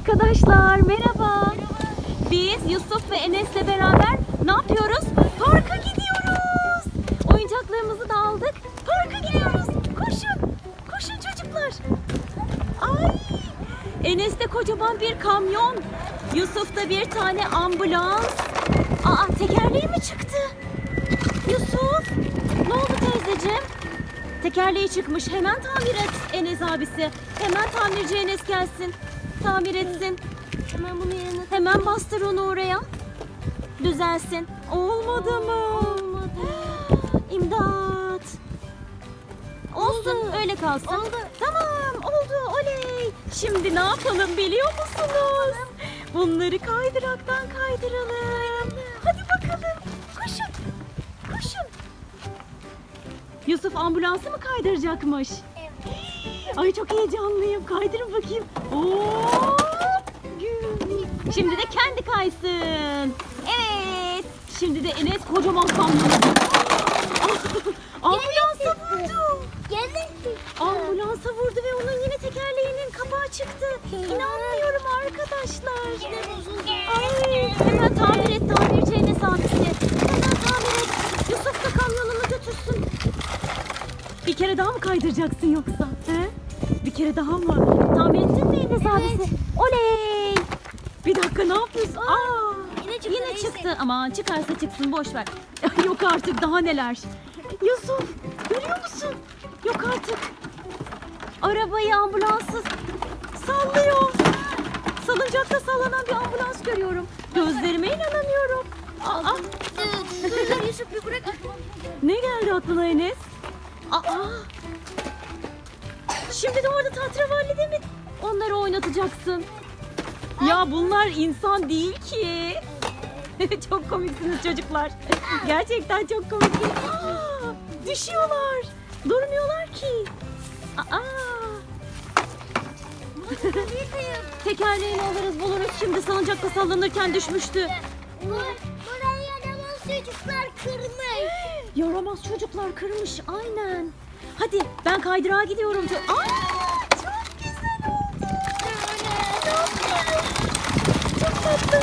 Arkadaşlar merhaba. Biz Yusuf ve Enes'le beraber ne yapıyoruz? Parka gidiyoruz. Oyuncaklarımızı da aldık. Parka gidiyoruz. Koşun. Koşun çocuklar. Ay. Enes'te kocaman bir kamyon. Yusuf'ta bir tane ambulans. Aa tekerleği mi çıktı? Yusuf. Ne oldu teyzeciğim? Tekerleği çıkmış. Hemen tamir et Enes abisi. Hemen tamirci Enes gelsin. Tamir etsin. Hemen bunu yerine Hemen bastır onu oraya. Düzelsin. Olmadı mı? Olmadı. İmdat. Olsun öyle kalsın. Oldu. Tamam oldu oley. Şimdi ne yapalım biliyor musunuz? Bunları kaydıraktan kaydıralım. Hadi bakalım. Koşun. Koşun. Yusuf ambulansı mı kaydıracakmış? Ay çok heyecanlıyım. Kaydırın bakayım. Oo! Şimdi de kendi kaysın. Evet. Şimdi de Enes kocaman kamyon. Ambulansa vurdu. Gene Ambulansa vurdu ve onun yine tekerleğinin kapağı çıktı. İnanmıyorum arkadaşlar. Ay, hemen tamir et tamirci Enes abisi. Hemen tamir et. Yusuf da kamyonunu götürsün. Bir kere daha mı kaydıracaksın yoksa? He? Kere daha mı? Tamir ettin mi Enes abisi? Oley! Bir dakika ne yapıyorsun? Aa, Yine çıktı, Yine neyse. çıktı ama çıkarsa çıksın boş ver. Yok artık daha neler. Yusuf görüyor musun? Yok artık. Arabayı ambulanssız sallıyor. Salıncakta sallanan bir ambulans görüyorum. Gözlerime inanamıyorum. Aa, Dur, dur Yusuf bir bırak. ne geldi aklına Enes? Aa. Şimdi de orada tatravalli mi onları oynatacaksın? Ya bunlar insan değil ki. çok komiksiniz çocuklar. Gerçekten çok komiksiniz. Aa, düşüyorlar. Durmuyorlar ki. Aa. Tekerleğini alırız buluruz. Şimdi salıncakta sallanırken düşmüştü. Buraya yaramaz çocuklar kırmış. Yaramaz çocuklar kırmış aynen. Hadi ben kaydırağa gidiyorum. Çok... Aa, çok güzel oldu. Çok tatlı.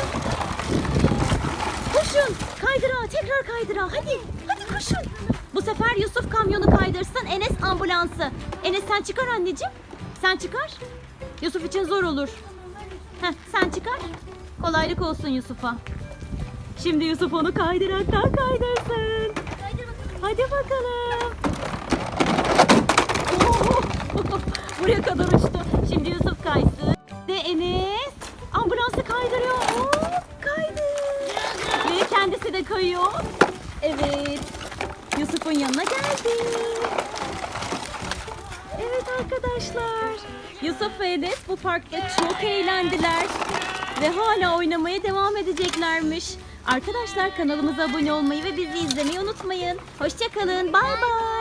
Koşun kaydırağa tekrar kaydırağa hadi. Hadi koşun. Bu sefer Yusuf kamyonu kaydırsın Enes ambulansı. Enes sen çıkar anneciğim. Sen çıkar. Yusuf için zor olur. Heh, sen çıkar. Kolaylık olsun Yusuf'a. Şimdi Yusuf onu kaydıraktan kaydırsın. Hadi bakalım. Buraya kadar uçtu. Şimdi Yusuf kaysın. Ve Enes ambulansı kaydırıyor. Oo, kaydı. Ve kendisi de kayıyor. Evet. Yusuf'un yanına geldi. Evet arkadaşlar. Yusuf ve Enes bu parkta çok eğlendiler. Ve hala oynamaya devam edeceklermiş. Arkadaşlar kanalımıza abone olmayı ve bizi izlemeyi unutmayın. Hoşçakalın. Bay bay.